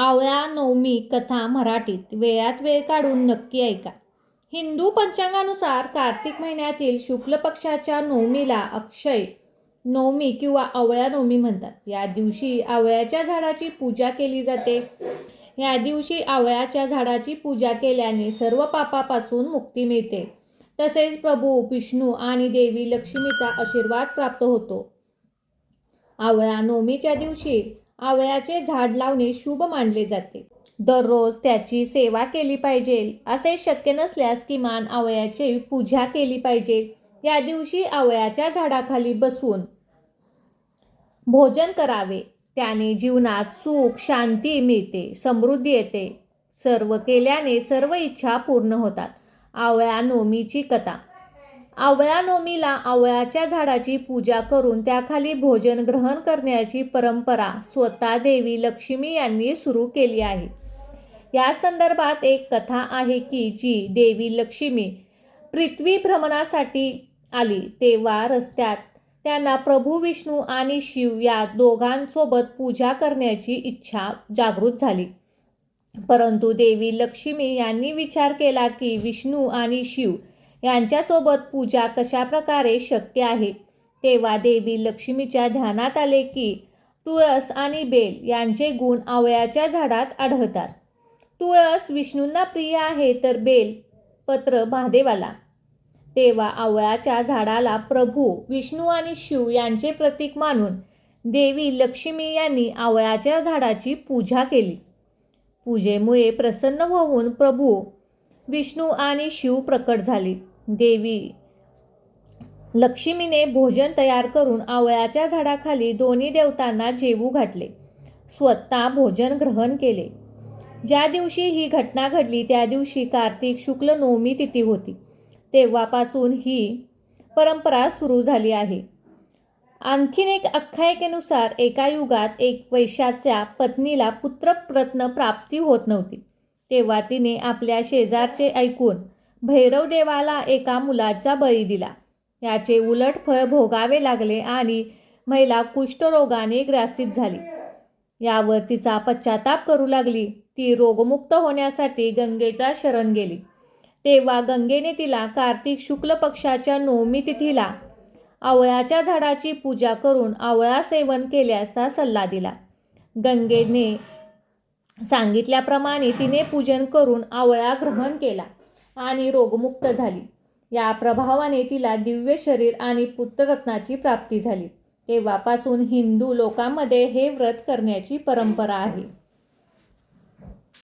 आवळा नवमी कथा मराठीत वेळात वेळ काढून नक्की ऐका. हिंदू पंचांगानुसार कार्तिक महिन्यातील शुक्ल पक्षाच्या नवमीला अक्षय नवमी किंवा आवळ्या नवमी म्हणतात. या दिवशी आवळ्याच्या झाडाची पूजा केली जाते. या दिवशी आवळ्याच्या झाडाची पूजा केल्याने सर्व पापापासून मुक्ती मिळते. तसेच प्रभू विष्णू आणि देवी लक्ष्मीचा आशीर्वाद प्राप्त होतो. आवळा नवमीच्या दिवशी आवळ्याचे झाड लावणे शुभ मानले जाते. दररोज त्याची सेवा केली पाहिजे असे शक्य नसल्यास किमान आवळ्याची पूजा केली पाहिजे. या दिवशी आवळ्याच्या झाडाखाली बसून भोजन करावे. त्याने जीवनात सुख शांती मिळते समृद्धी येते. सर्व केल्याने सर्व इच्छा पूर्ण होतात. आवळ्या नोमीची कथा. आवळा आवळ्याच्या झाडाची पूजा करून त्याखाली भोजन ग्रहण करण्याची परंपरा स्वतः देवी लक्ष्मी यांनी सुरू केली आहे. या संदर्भात एक कथा आहे की जी देवी लक्ष्मी पृथ्वी भ्रमणासाठी आली तेव्हा रस्त्यात त्यांना प्रभू विष्णू आणि शिव या दोघांसोबत पूजा करण्याची इच्छा जागृत झाली. परंतु देवी लक्ष्मी यांनी विचार केला की विष्णू आणि शिव यांच्यासोबत पूजा कशा प्रकारे शक्य आहे? तेव्हा देवी लक्ष्मीच्या ध्यानात आले की तुळस आणि बेल यांचे गुण आवळ्याच्या झाडात आढळतात. तुळस विष्णूंना प्रिय आहे तर बेल पत्र महादेवाला. तेव्हा आवळ्याच्या झाडाला प्रभू विष्णू आणि शिव यांचे प्रतीक मानून देवी लक्ष्मी यांनी आवळ्याच्या झाडाची पूजा केली. पूजेमुळे प्रसन्न होऊन प्रभू विष्णू आणि शिव प्रकट झाले. देवी. लक्ष्मीने भोजन तयार करून आवळ्याच्या झाडाखाली दोन्ही देवतांना जेवू घातले. स्वतः भोजन ग्रहण केले. ज्या दिवशी ही घटना घडली त्या दिवशी कार्तिक शुक्ल नवमी तिथी होती. तेव्हापासून ही परंपरा सुरू झाली आहे. आणखीन एक आख्यायिकेनुसार एका युगात एक वैशाच्या पत्नीला पुत्रप्रत्न प्राप्ती होत नव्हती. तेव्हा तिने आपल्या शेजारचे ऐकून भैरव देवाला एका मुलाचा बळी दिला. याचे उलट फळ भोगावे लागले आणि महिला कुष्ठरोगाने ग्रासित झाली. यावर तिचा पश्चाताप करू लागली. ती रोगमुक्त होण्यासाठी गंगेचा शरण गेली. तेव्हा गंगेने तिला कार्तिक शुक्ल पक्षाच्या नवमी तिथीला आवळ्याच्या झाडाची पूजा करून आवळा सेवन केल्याचा सल्ला दिला. गंगेने सांगितल्याप्रमाणे तिने पूजन करून आवळा ग्रहण केला. आणि रोगमुक्त झाली. या प्रभावाने तिला दिव्य शरीर आणि पुत्ररत्नाची प्राप्ती झाली. तेव्हापासून हिंदू लोकांमध्ये हे व्रत करण्याची परंपरा आहे.